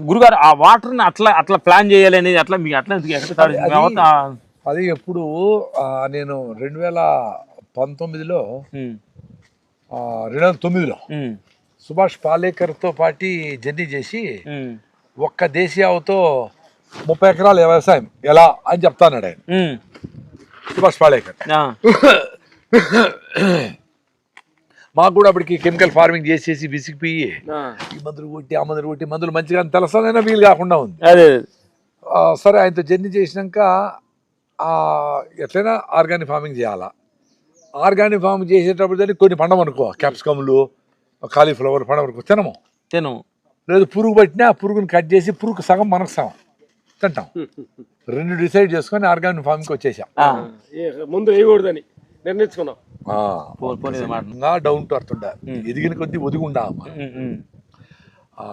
గురుగారు ఆ వాటర్ని అట్లా అట్లా ప్లాన్ చేయాలి అనేది అట్లా మీకు అట్లా అది- ఎప్పుడు నేను రెండు వేల పంతొమ్మిదిలో రెండు వేల తొమ్మిదిలో సుభాష్ పాలేకర్తో పాటి జర్నీ చేసి ఒక్క దేశీయావుతో ముప్పై ఎకరాల వ్యవసాయం ఎలా అని చెప్తాన్నాడు ఆయన. సుభాష్ పాలేకర్. మాకు కూడా అప్పటికి కెమికల్ ఫార్మింగ్ చేసేసి విసిగిపోయి ఈ మందులు కొట్టి ఆ మందులు కొట్టి మందులు మంచిగా తెలుస్తానైనా వీలు కాకుండా ఉంది. సరే ఆయనతో జర్నీ చేసినాక ఆ, ఎట్లయినా ఆర్గానిక్ ఫార్మింగ్ చేయాలా? ఆర్గానిక్ ఫార్మింగ్ చేసేటప్పుడు దాన్ని కొన్ని పండం అనుకో. క్యాప్సికమ్లు కాలీఫ్లవర్ పండం అనుకో. తినము. తిను లేదు పురుగు పట్టినా ఆ పురుగుని కట్ చేసి పురుగు సగం మనకు సగం తింటాం. రెండు డిసైడ్ చేసుకొని ఆర్గానిక్ ఫార్మింగ్కి వచ్చేసాం. ముందు వేయకూడదని. నిర్ణయించుకున్నాం. డౌన్ టు అర్త్ ఉండా ఎదిగిన కొద్దీ ఒదిగి ఉండా అమ్మ. ఉమ్, ఉమ్, ఆ,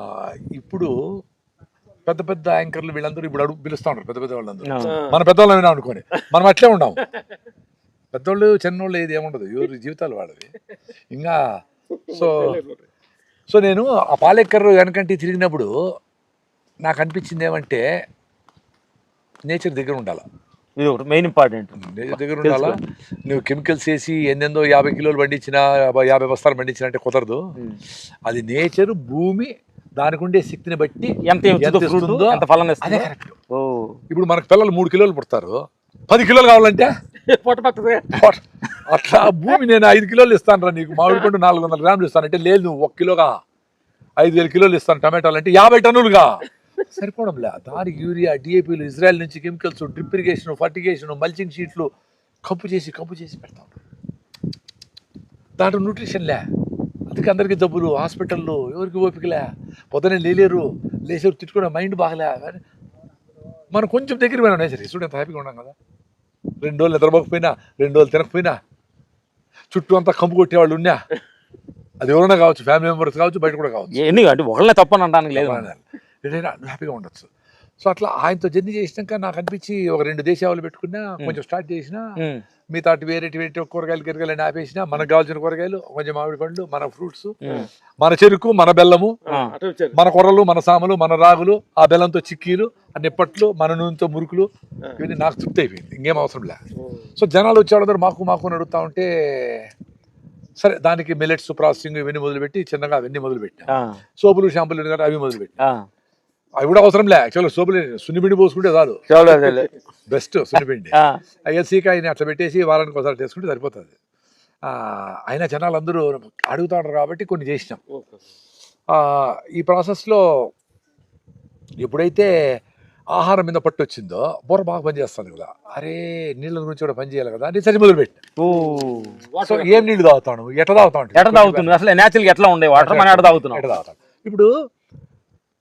ఇప్పుడు పెద్ద పెద్ద యాంకర్లు వీళ్ళందరూ ఇప్పుడు అడుగు పిలుస్తూ ఉంటారు పెద్ద పెద్ద వాళ్ళందరూ. మన పెద్దవాళ్ళం వినా అనుకోని. మనం అట్లే ఉన్నాం పెద్దోళ్ళు చిన్నోళ్ళు ఏది ఏముండదు. ఎవరి జీవితాలు వాళ్ళవి. ఇంకా సో సో నేను ఆ పాలేకర్ వెనకంటి తిరిగినప్పుడు నాకు అనిపించింది ఏమంటే నేచర్ దగ్గర ఉండాలి? ఇది ఒకటి మెయిన్ ఇంపార్టెంట్ దగ్గర ఉండాలా? నువ్వు కెమికల్స్ వేసి ఎన్నెందో యాభై కిలోలు పండించినా యాభై- బస్తాలు పండించినా అంటే కుదరదు. అది నేచర్ భూమి దానికి ఉండే శక్తిని బట్టి ఎంత ఎంత ఫలం అదే కరెక్ట్ ఇప్పుడు మనకు పిల్లలు మూడు కిలోలు పుడతారు. పది కిలోలు కావాలంటే. అట్లా భూమి నేను ఐదు కిలోలు ఇస్తాను రా నీకు. మామిడి పండు నాలుగు వందల గ్రాములు ఇస్తాను. అంటే లేదు నువ్వు ఒక కిలోగా. ఐదు వేల కిలోలు ఇస్తాను టమాటాలు అంటే యాభై టన్నులుగా. సరిపోవడంలే. దానికి యూరియా డిఏపీలు ఇజ్రాయెల్ నుంచి chemicals drip irrigation fertigation mulching షీట్లు కప్పు చేసి కప్పు చేసి పెడతాం. దాంట్లో న్యూట్రిషన్ లే. అందుకే అందరికీ జబ్బులు హాస్పిటల్లో ఎవరికి ఓపికలే పొద్దునే లేలేరు లేచారు తిట్టుకునే మైండ్ బాగలే. కానీ మనం కొంచెం దగ్గర పోయినా నేచర్ చూడండి ఎంత హ్యాపీగా ఉన్నాం కదా. రెండు రోజులు నిద్రపోకపోయినా రెండు రోజులు తినకపోయినా చుట్టూ అంతా కంపు కొట్టేవాళ్ళు ఉన్నా అది ఎవరైనా కావచ్చు ఫ్యామిలీ మెంబర్స్ కావచ్చు బయట కూడా కావచ్చు. ఎన్ని అంటే ఒకళ్ళనే తప్పని అనడానికి లేదు ఏదైనా హ్యాపీగా ఉండొచ్చు. సో అట్లా ఆయనతో జర్నీ చేసినాక నాకు అనిపించి ఒక రెండు దేశాలు పెట్టుకున్నా కొంచెం స్టార్ట్ చేసినా మిగతా వేరే వేరే కూరగాయలు అని ఆపేసిన మనకు కావాల్సిన కూరగాయలు కొంచెం మామిడి పండ్లు మన ఫ్రూట్స్ మన చెరుకు మన బెల్లము మన కొర్రలు మన సామలు మన రాగులు ఆ బెల్లంతో చిక్కీలు ఆ నిప్పట్లు మన నూనెతో మురుకులు ఇవన్నీ నాకు తృప్తి అయిపోయింది. ఇంకేం అవసరం లే. సో జనాలు వచ్చేవాళ్ళందరూ మాకు మాకు అడుగుతా ఉంటే సరే దానికి మిలెట్స్ ప్రాసెసింగ్ ఇవన్నీ మొదలుపెట్టి చిన్నగా అవన్నీ మొదలుపెట్టా సోపులు షాంపులు అవి మొదలుపెట్టి. అవి కూడా అవసరం లే యాక్చువల్గా సోపులు సున్నిపిండి పోసుకుంటే చాలు. బెస్ట్ సున్నిపిండి ఆ, అయ్యా సీకాయని అట్లా పెట్టేసి వారానికి ఒకసారి చేసుకుంటే సరిపోతుంది. ఆ, అయినా జనాలు అందరూ అడుగుతా ఉంటారు కాబట్టి కొన్ని చేసినాం. ఆ, ఈ ప్రాసెస్లో ఎప్పుడైతే ఆహారం మీద పట్టు వచ్చిందో బుర్ర బాగా పనిచేస్తుంది కదా. అరే నీళ్ళ గురించి కూడా పని చేయాలి కదా అని సరి మొదలుపెట్టి సో ఏం నీళ్ళు తాగుతాను? ఎట్లా తాగుతాను ఎట్ట తాగుతుంది అసలు నేచురల్గా ఎట్లా ఉండే? వాటర్ మనం ఎట్ట తాగుతున్నాం ఎట్లా తాగుతాను ఇప్పుడు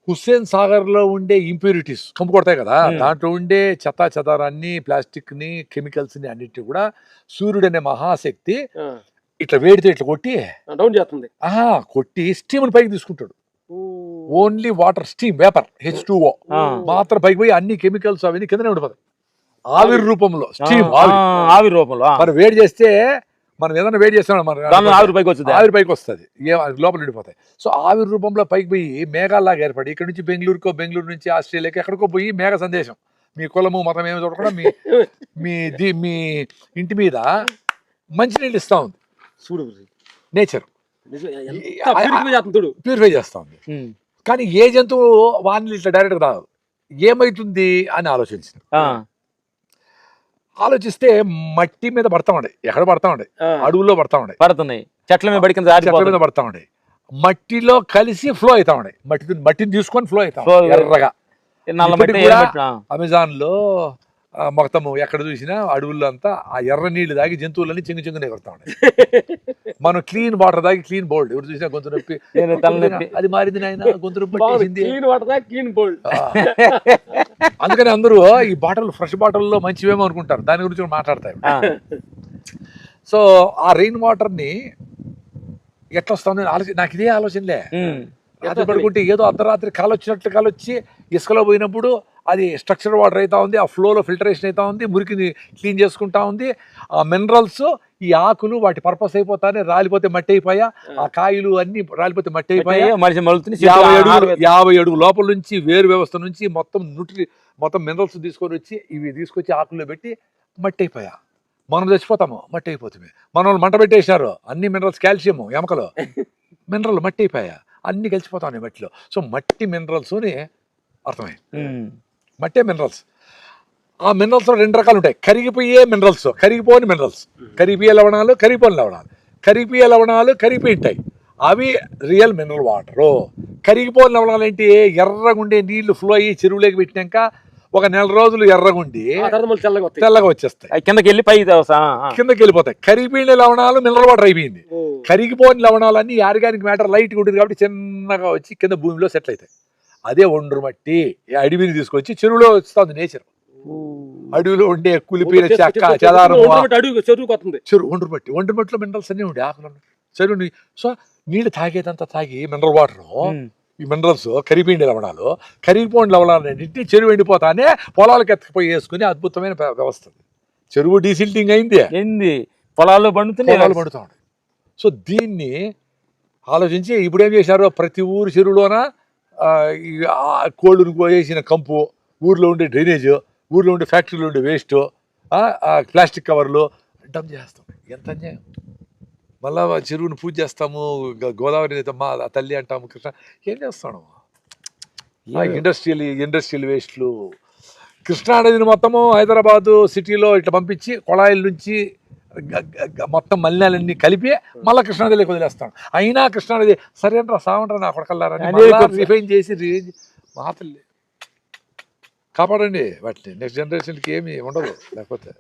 హుస్సేన్ సాగర్లో ఉండే ఇంప్యూరిటీస్ కంపు కొడతాయి కదా దాంట్లో ఉండే చెత్త చెదారాన్ని ప్లాస్టిక్ని కెమికల్స్ని అన్నిటి కూడా సూర్యుడు అనే మహాశక్తి ఇట్లా వేడితే ఇట్లా కొట్టి డౌన్ చేస్తుంది. ఆహా కొట్టి స్టీమ్ పైకి తీసుకుంటాడు. Only water steam vapour H two O. మాత్రం పైకి పోయి అన్ని కెమికల్స్ అవన్నీ కిందనే ఉండిపోతాయి. ఆవిరి రూపంలో స్టీమ్ ఆవిరి. రూపంలో. మరి వేడి చేస్తే మనం ఏదైనా వేడి చేస్తాం మన ఆవిరి పైకి వచ్చింది ఆవిరి పైకి వస్తుంది. లోపల ఉండిపోతాయి సో ఆవిరి రూపంలో పైకి పోయి మేఘాల్లాగా ఏర్పడి ఇక్కడ నుంచి బెంగళూరుకో బెంగళూరు నుంచి ఆస్ట్రేలియాకి ఎక్కడికో పోయి మేఘ సందేశం. మీ కులము మతం ఏమి చూడకుండా మీ మీ ది మీ ఇంటి మీద మంచినీళ్ళు ఇస్తా ఉంది. చూడు నేచర్. ప్యూరిఫై చేస్తా ఉంది. కానీ ఏ జంతువు వానిని ఇట్లా డైరెక్ట్గా రాదు. ఏమైతుంది అని ఆలోచించింది. ఆ, ఆలోచిస్తే మట్టి మీద పడతా ఉండే ఎక్కడ పడతా ఉండే ఆ, అడవుల్లో పడతా ఉండే పడుతున్నాయి. చెట్ల మీద పడికిన చెట్ల మీద పడతా ఉండే మట్టిలో కలిసి ఫ్లో అవుతా ఉండే మట్టి మట్టిని తీసుకొని ఫ్లో అవుతా. ఎర్రగా. అమెజాన్లో మొత్తము ఎక్కడ చూసినా అడవుల్లో అంతా ఆ ఎర్ర నీళ్ళు తాగి జంతువులన్నీ చింగు చింగునే ఉండే మనం క్లీన్ వాటర్ తాగి క్లీన్ బోల్డ్. ఎవరు చూసినా గొంతు నొప్పి. అది మారింది నాయన గొంతు నొప్పి బాగుంది పట్టేసింది. Clean water clean bowled. ఆ. అందుకని అందరూ ఈ బాటిల్ ఫ్రెష్ బాటిల్లో మంచివేమో అనుకుంటారు. దాని గురించి మాట్లాడతారు సో ఆ రెయిన్ వాటర్ని ఎట్లా వస్తుంది ఆలోచన నాకు ఇదే ఆలోచనలే. రాత్రి పడుకుంటే ఏదో అర్ధరాత్రి కాలొచ్చినట్లు కాలొచ్చి ఇసుకలో పోయినప్పుడు అది స్ట్రక్చర్ వాటర్ అవుతా ఉంది ఆ ఫ్లోలో ఫిల్టరేషన్ అవుతా ఉంది మురికిని క్లీన్ చేసుకుంటా ఉంది. ఆ మినరల్స్ ఈ ఆకులు వాటి పర్పస్ అయిపోతానే రాలిపోతే మట్టి అయిపోయా? ఆ. కాయలు అన్ని రాలిపోతే మట్టి అయిపోయా? మనిషి యాభై అడుగులు యాభై అడుగు లోపల నుంచి వేరు వ్యవస్థ నుంచి మొత్తం న్యూట్రి మొత్తం మినరల్స్ తీసుకొని వచ్చి ఇవి తీసుకొచ్చి ఆకుల్లో పెట్టి మట్టి అయిపోయా? మనం చచ్చిపోతాము మట్టి అయిపోతుంది. మన వాళ్ళు మంట పెట్టేసినారు అన్ని మినరల్స్ కాల్షియం ఎమకలు. మినరల్ మట్టి అయిపోయా. అన్ని కలిసిపోతాయి మట్టిలో. సో మట్టి మినరల్స్ అని అర్థమైంది. మట్టే మినరల్స్ ఆ మినరల్స్ రెండు రకాలు ఉంటాయి. కరిగిపోయే మినరల్స్ కరిగిపోని మినరల్స్ కరిగిపోయే లవణాలు కరిగిపోని లవణాలు. కరిగిపోయే లవణాలు కరిగిపోయి ఉంటాయి. అవి రియల్ మినరల్ వాటరు కరిగిపోని లవణాలు ఏంటి? ఎర్రగుండే నీళ్ళు ఫ్లో అయ్యి చెరువులోకి పెట్టినాక ఒక నెల రోజులు ఎర్రగుండి ఆ తర్వాత మళ్ళీ చల్లగా వస్తాయి. తెల్లగా వచ్చేస్తాయి. కిందకి వెళ్ళి పైకి తేవసా? ఆ. కిందకి వెళ్ళిపోతాయి. కరిగిపోయిన లవణాలు మినరల్ వాటర్ అయిపోయింది. కరిగిపోని లవణాలన్నీ ఆర్గానిక్ మ్యాటర్ లైట్గా ఉంటుంది కాబట్టి చిన్నగా వచ్చి కింద భూమిలో సెటిల్ అవుతాయి. అదే ఒండ్రు మట్టి ఈ అడవిని తీసుకొచ్చి చెరువులో వస్తుంది నేచర్ అడవిలో ఉండే కులిపోయిన ఒండ్రు చెక్క చెరువు- చెరువుకి వస్తుంది. చెరువు ఒండ్రు మట్టి. ఒండ్రు మట్టిలో మినరల్స్ అన్నీ ఉండే ఆకులు చెరువుని సో నీళ్ళు తాగేదంతా తాగి మినరల్ వాటర్. ఈ మినరల్స్ కరిగిపోయిన లవణాలు. కరిగిపోయిన లవణాలు అన్నింటినీ చెరువు ఎండిపోతానే పొలాలకు ఎత్తుకుపోయి వేసుకుని అద్భుతమైన వ్య- వ్యవస్థ. చెరువు డీసిల్టింగ్ అయింది. ఏంది? పొలాల్లో పండుతున్నాయి పొలాలు పడుతూ సో దీన్ని ఆలోచించి ఇప్పుడు ఏం చేశారు? ప్రతి ఊరు చెరువులోన కోళ్ళను వేసిన కంపు ఊర్లో ఉండే డ్రైనేజ్ ఊర్లో ఉండే ఫ్యాక్టరీలో ఉండే వేస్ట్ ప్లాస్టిక్ కవర్లు డంప్ చేస్తాం. ఎంత అన్యాయం? మళ్ళా చెరువుని పూజ చేస్తాము గోదావరి అయితే మా తల్లి అంటాము కృష్ణ. ఏం చేస్తాము ఇండస్ట్రియల్ ఇండస్ట్రియల్ వేస్ట్లు కృష్ణా నదిని మొత్తము హైదరాబాదు సిటీలో ఇట్లా పంపించి కొళాయిల నుంచి మొత్తం మలినాలన్నీ కలిపి మళ్ళీ కృష్ణానదిలోకి వదిలేస్తాం. అయినా కృష్ణానది సరేంట్రా సావంట్రా నా కొంచెం- రిఫైన్ చేసి రిఫైన్ మాతల్లి కాపాడండి. వాటిని నెక్స్ట్ జనరేషన్కి ఏమి ఉండదు. లేకపోతే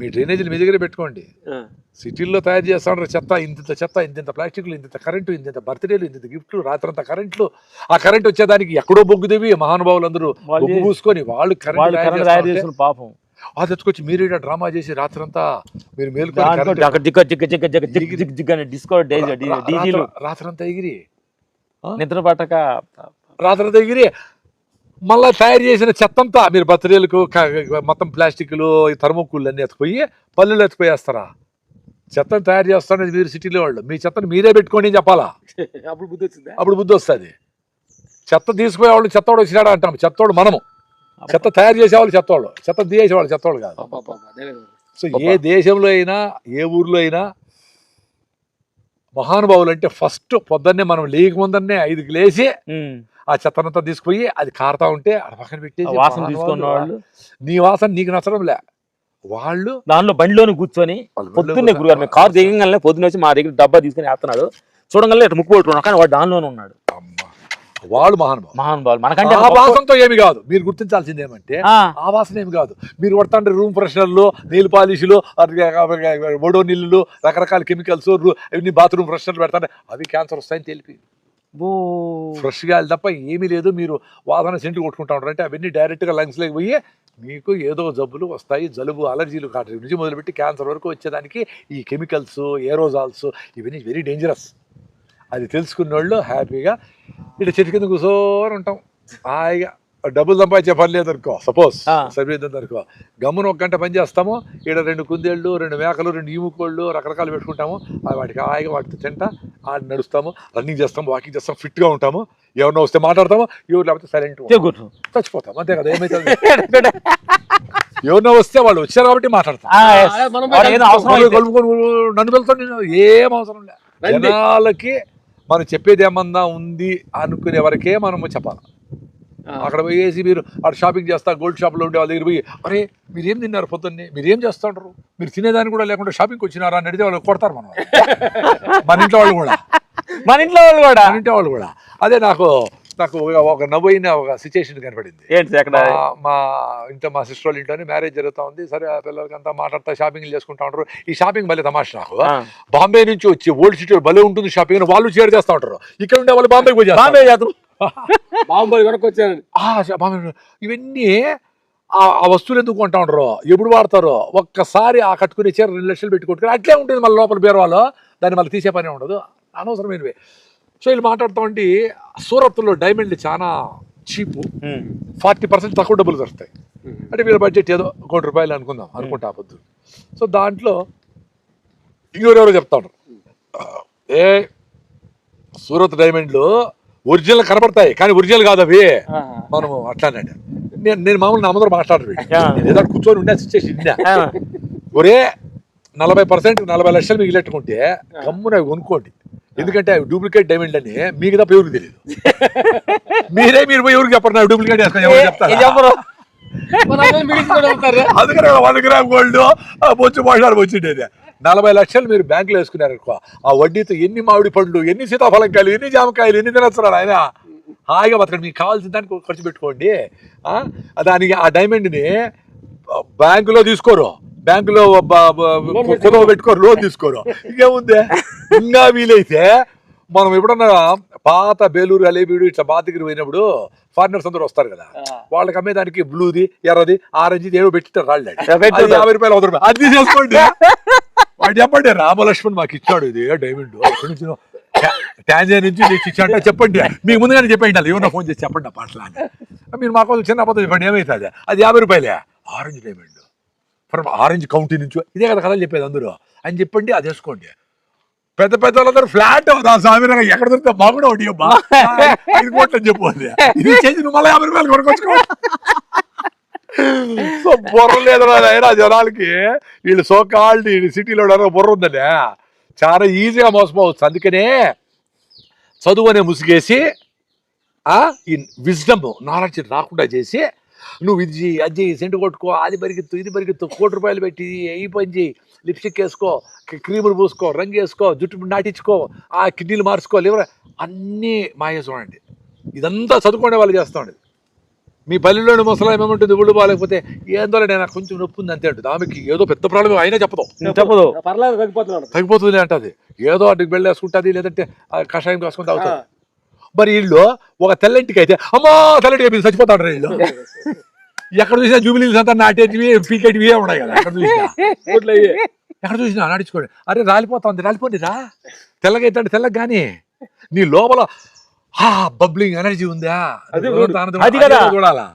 మీ డ్రైనేజీలు మీ దగ్గరే పెట్టుకోండి. ఆ. సిటీల్లో తయారు చేస్తా ఉంటారు చెత్త ఇంత చెత్త ఇంత ప్లాస్టిక్లు ఇంత కరెంటు ఇంత బర్త్డేలు ఇంత గిఫ్ట్లు రాత్రంతా కరెంట్లు. ఆ కరెంట్ వచ్చేదానికి ఎక్కడో బొగ్గుదేవి మహానుభావులు అందరూ బొగ్గు పూసుకొని వాళ్ళు కరెంట్ పాపం. అది తెచ్చుకొచ్చి మీరు డ్రామా చేసి రాత్రంతా మీరు రాత్ర- రాత్రంతా ఎగిరి. నిద్ర పట్టక రాత్రంతా ఎగిరి. మళ్ళా తయారు చేసిన చెత్తంతా మీరు బర్త్డేలకు క- మొత్తం ప్లాస్టిక్లు థర్మోకుళ్ళు అన్ని ఎత్తుకుపోయి పల్లెలు ఎత్తుకుపోయేస్తారా? చెత్తను తయారు చేస్తానని మీరు సిటీలో వాళ్ళు. మీ చెత్తను మీరే పెట్టుకోండి అని చెప్పాలా? అప్పుడు బుద్ధి వచ్చిందా? అప్పుడు బుద్ధి వస్తుంది. చెత్త తీసుకుపోయే వాళ్ళు చెత్తోడు వచ్చినాడు అంటాం. చెత్తోడు మనము. చెత్త తయారు చేసేవాళ్ళు చెత్తోళ్ళు. చెత్త తీసేవాళ్ళు చెత్తోళ్ళు కాదు. సో ఏ దేశంలో అయినా ఏ ఊర్లో అయినా మహానుభావులు అంటే ఫస్ట్ పొద్దున్నే మనం లేక ముందన్నే ఐదుకి లేచి. ఆ చెత్తనంతా తీసుకుపోయి అది కారుతా ఉంటే అక్కడ పక్కన ఆ పెట్టేసి వాసన తీసుకున్న వాళ్ళు. నీ వాసన నీకు నచ్చడం లే వాళ్ళు దానిలో బండిలోని కూర్చొని పొద్దున్నే గురుగారు మేము కారు దిగంగానే పొద్దున్న వచ్చి మా దగ్గర డబ్బా తీసుకుని వేస్తున్నాడు. చూడంగానే ఇట్లా ముక్కు కానీ వాడు దానిలోనే ఉన్నాడు. వాళ్ళు మహానుభావులు మహానుభావులు మనకంటే ఆ గొప్ప- వాసనతో ఏమి కాదు. మీరు గుర్తించాల్సింది ఏమంటే ఆ, ఆ వాసన ఏమి కాదు. మీరు కొడతాంటే రూమ్ ఫ్రెషనర్లు నీళ్ళు పాలిష్లు ఒడో నీళ్ళు రకరకాల కెమికల్స్ ఇవన్నీ బాత్రూమ్ ఫ్రెషనర్లు పెడతాంటే అవి క్యాన్సర్ వస్తాయని తెలిపి బో. ఫ్రెష్ గాలి తప్ప ఏమీ లేదు. మీరు వాదన సెంటు కొట్టుకుంటా ఉంటారు. అంటే అవన్నీ డైరెక్ట్గా లంగ్స్లోకి పోయి మీకు ఏదో జబ్బులు వస్తాయి. జలుబు అలర్జీలు కాటు నుంచి మొదలుపెట్టి క్యాన్సర్ వరకు వచ్చేదానికి ఈ కెమికల్స్ ఏరోజాల్స్ ఇవన్నీ వెరీ డేంజరస్ అది తెలుసుకున్న వాళ్ళు హ్యాపీగా ఇటు చెట్టు కింద కూర్చొని ఉంటాం. హాయిగా. డబ్బులు సంపాదించే పని లేదనుకో సపోజ్ ఆ. సరిపోయింది అనుకో గమ్మున ఒక గంట పని చేస్తాము ఇక్కడ రెండు కుందేళ్ళు రెండు మేకలు రెండు ఈముకోళ్ళు రకరకాలు పెట్టుకుంటాము అవి వాటికి హాయిగా వాటితో తింటా ఆడి నడుస్తాము రన్నింగ్ చేస్తాము వాకింగ్ చేస్తాం ఫిట్గా ఉంటాము ఎవరినో వస్తే మాట్లాడతాము ఎవరు లేకపోతే సైలెంట్. చచ్చిపోతాం అంతే కదా ఏమైతుంది? ఎవరినో వస్తే వాళ్ళు వచ్చారు కాబట్టి మాట్లాడతాం. నన్ను వెళ్తాను నేను ఏం అవసరం లేదు. జనాలకి మనం చెప్పేది ఏమన్నా ఉంది అనుకునే వరకే మనం చెప్పాలి. అక్కడ పోయేసి మీరు అక్కడ షాపింగ్ చేస్తా గోల్డ్ షాప్లో ఉండే వాళ్ళ దగ్గర పోయి అరే మీరు ఏం తిన్నారు పొద్దున్నే? మీరు ఏం చేస్తా ఉంటారు మీరు తినేదాన్ని కూడా లేకుండా షాపింగ్కి వచ్చినారా? అని అడిగితే వాళ్ళు కొడతారు మనం మన ఇంట్లో వాళ్ళు కూడా. మన ఇంట్లో వాళ్ళు కూడా? మన ఇంట్లో వాళ్ళు కూడా. అదే నాకు నాకు ఒక- నవ్వైన ఒక సిచ్యుయేషన్ కనపడింది. ఏంటి అక్కడ? మా- ఇంట్లో మా సిస్టర్ వాళ్ళ ఇంట్లోనే మ్యారేజ్ జరుగుతూ ఉంది. సరే ఆ పిల్లలకి అంతా మాట్లాడతా షాపింగ్ చేసుకుంటా ఉంటారు. ఈ షాపింగ్ భలే తమాష నాకు. బాంబే నుంచి వచ్చి ఓల్డ్ సిటీ భలే ఉంటుంది షాపింగ్ వాళ్ళు షేర్ చేస్తా ఉంటారు. ఇక్కడ ఉండే వాళ్ళు బాంబేకి పోయి చేస్తారు. బాంబోలు కొనకు వచ్చాను ఆ, షా- బాంబే ఇవన్నీ ఆ వస్తువులు ఎందుకు కొంటా ఉంటారు ఎప్పుడు వాడతారు? ఒక్కసారి ఆ కట్టుకునే చీర రెండు లక్షలు పెట్టి కొట్టుకుని అట్లే ఉంటుంది మళ్ళీ లోపల బీరవాలో. దాన్ని మళ్ళీ తీసే పని ఉండదు. అనవసరమైనవి. సో వీళ్ళు మాట్లాడుతూ ఉంటే సూరత్లో డైమండ్లు చాలా చీపు. ఫార్టీ పర్సెంట్ తక్కువ డబ్బులు దొరుకుతాయి. అంటే వీళ్ళ బడ్జెట్ ఏదో కోటి రూపాయలు అనుకుందాం అనుకుంటా పొద్దు సో దాంట్లో ఇంకెవరెవరో చెప్తాడు ఏ సూరత్ డైమండ్లు ఒరిజినల్ కనబడతాయి కానీ ఒరిజినల్ కాదు అవి. మనము అట్లానే నేను నేను మామూలు నా ముందర మాట్లాడరు ఏదో కూర్చొని ఉండే సిచ్యువేషన్ ఆ, ఒరే నలభై పర్సెంట్ నలభై లక్షలు మీకు ఇల్లెట్టుకుంటే గమ్మున అవి కొనుక్కోండి. ఎందుకంటే అవి డూప్లికేట్ డైమండ్ అని మీకు తప్ప ఎవరికి తెలియదు మీరే మీరు పోయి ఎవరికి చెప్పరు? నాకు డూప్లికేట్ చెప్తారా? మన అందుకనే వన్ గ్రామ్ గోల్డ్ బొచ్చు మాట్లాడి వచ్చిండేది నలభై లక్షలు మీరు బ్యాంకులో వేసుకున్నారు అనుకో ఆ వడ్డీతో ఎన్ని మామిడి పండ్లు ఎన్ని సీతాఫలంకాయలు ఎన్ని జామకాయలు ఎన్ని తినొస్తున్నారు ఆయన? హాయిగా బతకండి. మీకు కావాల్సిన దానికి ఖర్చు పెట్టుకోండి. ఆ, దానికి ఆ డైమండ్ని బ్యాంకులో తీసుకోరు. బ్యాంకులో కుదవ పెట్టుకోరు. లోన్ తీసుకోరు. ఇంకేముంది? ఇంకా వీలైతే మనం ఎప్పుడన్నా పాత బేలూరు అలేబీడు ఇట్లా దగ్గర పోయినప్పుడు ఫారినర్స్ అందరూ వస్తారు కదా. వాళ్ళకి అమ్మేదానికి బ్లూది ఎర్రది ఆరెంజ్ పెట్టింటారు రాళ్ళు పెట్టు. అది యాభై రూపాయలు అవుతుంది అది తీసేసుకోండి. చెప్పండి రామలక్ష్మణ్ మాకు ఇచ్చాడు ఇది డైమండ్ నుంచి టాంజా నుంచి నీకు ఇచ్చాడంటే చెప్పండి మీకు ముందుగానే చెప్పండి ఏమన్నా ఫోన్ చేసి చెప్పండి ఆ పాటలు మీరు మా కోసం చిన్న అబద్ధం చెప్పండి ఏమవుతుంది అది యాభై రూపాయలే. Orange diamond from orange county నుంచి ఇదే కదా కథలు చెప్పేది అందరూ. అని చెప్పండి అది వేసుకోండి. పెద్ద పెద్ద వాళ్ళందరూ ఫ్లాట్ అవుతా స్వామి ఎక్కడ దొరికితే మా కూడా ఒకటి ఇవ్వమ్మా. ఐదు కోట్లు అని చెప్పు అది. ఇది చేసి నువ్వు మళ్ళీ యాభై రూపాయలు కొనుక్కొచ్చుకో. సో బుర్ర లేదు అయినా జనాలకి. వీళ్ళు సోకాల్డ్ వీళ్ళు సిటీలో బుర్ర ఉందనే చాలా ఈజీగా మోసపోవచ్చు. అందుకనే చదువు అనే ముసుగేసి ఈ విజ్డమ్ నాలెడ్జ్ రాకుండా చేసి నువ్వు ఇది చెయ్యి, అది సెంటు కొట్టుకో అది పరిగెత్తు ఇది పరిగెత్తు కోటి రూపాయలు పెట్టి ఈ పని చేయి లిప్స్టిక్ వేసుకో క్రీములు పూసుకో రంగు వేసుకో జుట్టు నాటించుకో ఆ కిడ్నీలు మార్చుకో లివర్ అన్నీ మాయ చూడండి. ఇదంతా చదువుకునే వాళ్ళు చేస్తామండి ఉండేది మీ పల్లెల్లోని ముసలాం ఏమంటుంది ఒళ్ళు బాగాలేకపోతే ఏందో నేను నాకు కొంచెం నొప్పి ఉంది అంతే అంటుంది. ఆమెకి ఏదో పెద్ద ప్రాబ్లం అయినా చెప్పదు. చెప్పదు. తగ్గిపోతుంది అంటది. ఏదో అటుకు వెళ్ళి వేసుకుంటుంది లేదంటే కషాయం కాసుకుంటే అవుతుంది మరి వీళ్ళు ఒక తెల్లంటికి అయితే అమ్మా తెల్లంటికి అయిపోయింది చచ్చిపోతాడు వీళ్ళు. ఎక్కడ చూసినా జూబిలీలు అంతా నాటేటివి పీకేటివి ఉన్నాయి కదా ఎక్కడ చూసినా? ఎక్కడ చూసినా? నాటించుకోండి అరే రాలిపోతుంది రాలిపోండి రా. తెల్లగా అయితే తెల్లగా కానీ నీ లోపల ఆ బబ్లింగ్ ఎనర్జీ ఉందా? అది కదా. చూడాలా?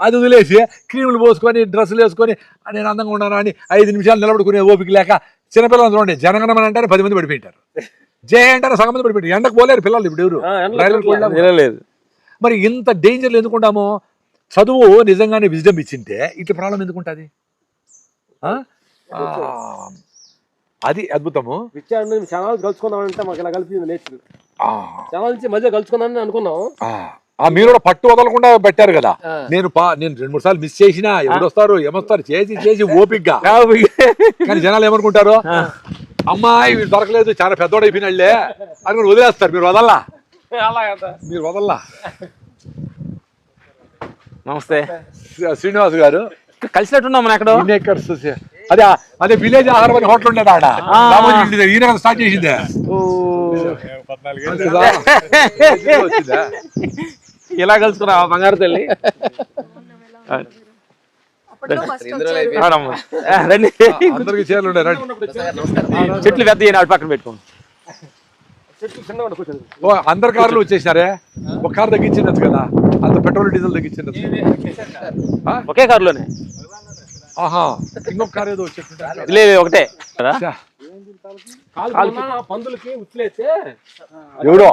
అది వదిలేసి క్రీములు పోసుకొని డ్రెస్సులు వేసుకొని "ఆ, నేను అందంగా ఉన్నాను అని ఐదు నిమిషాలు నిలబడుకునే ఓపిక లేక చిన్నపిల్లలు చూడండి జనగణమని అంటారు పది మంది పడిపోయింటారు. జే అంటారు సగం మంది పడిపోయింటారు. ఎండకు పోలేరు పిల్లలు ఇప్పుడు మరి ఇంత డేంజర్లు ఎందుకుంటాము? చదువు నిజంగానే విజ్డమ్ ఇచ్చింటే ఇట్లా ప్రాబ్లం ఎందుకుంటుంది? అది అద్భుతము. విచ్చాడు చాలా కలుసుకుందాం అంటే మాకు ఇలా కలిపింది నేర్చు ఆ, చాలా నుంచి మధ్య కలుసుకుందామని అనుకున్నాం. ఆ, మీరు కూడా పట్టు వదలకుండా పెట్టారు కదా. నేను పా నేను రెండు మూడు సార్లు మిస్ చేసినా ఎవరు వస్తారు ఏమొస్తారు చేసి చేసి ఓపిగ్గా. కానీ జనాలు ఏమనుకుంటారు? అమ్మాయి వీడు దొరకలేదు చాలా పెద్దోడు అయిపోయినాళ్ళే అనుకుని వదిలేస్తారు. మీరు వదల్లా? మీరు వదల్లా? నమస్తే. శ్రీ- శ్రీనివాస్ గారు. కలిసినట్టున్నాం మనం ఎక్కడో. వినేకర్స్ అదే అదే విలేజ్ ఆహారం అని హోటల్ ఉండేది ఆడ. ఈయన స్టార్ట్ చేసిందే? ఇలా కలుసుకున్నా బంగారు తల్లి? చెట్లు పెద్ద పక్కన పెట్టుకోండి. ఓ అందరు కార్లు వచ్చేసినారే? ఒక కార్ తగ్గించిండొచ్చు కదా. అంత పెట్రోల్ డీజిల్ తగ్గించిండొచ్చు? ఒకే కారులోనే? ఆహా ఇంకొక కార్ ఏదో లేదు ఒకటే. కదా? కాలు పందులకి ఉత్తులేస్తే ఎవడో?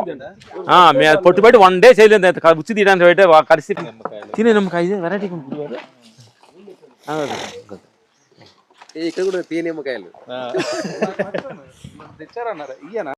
ఆ, మీ అది పొట్టు పెట్టి వన్ డే చేయలేదు ఉచ్చి తీయడానికి వా- పరిస్థితి తినే నమ్మకాయ వెరైటీ ఇక్కడ కూడా తీయ నిమ్మకాయలు. తెచ్చారన్నారు? ఇయ్యనా?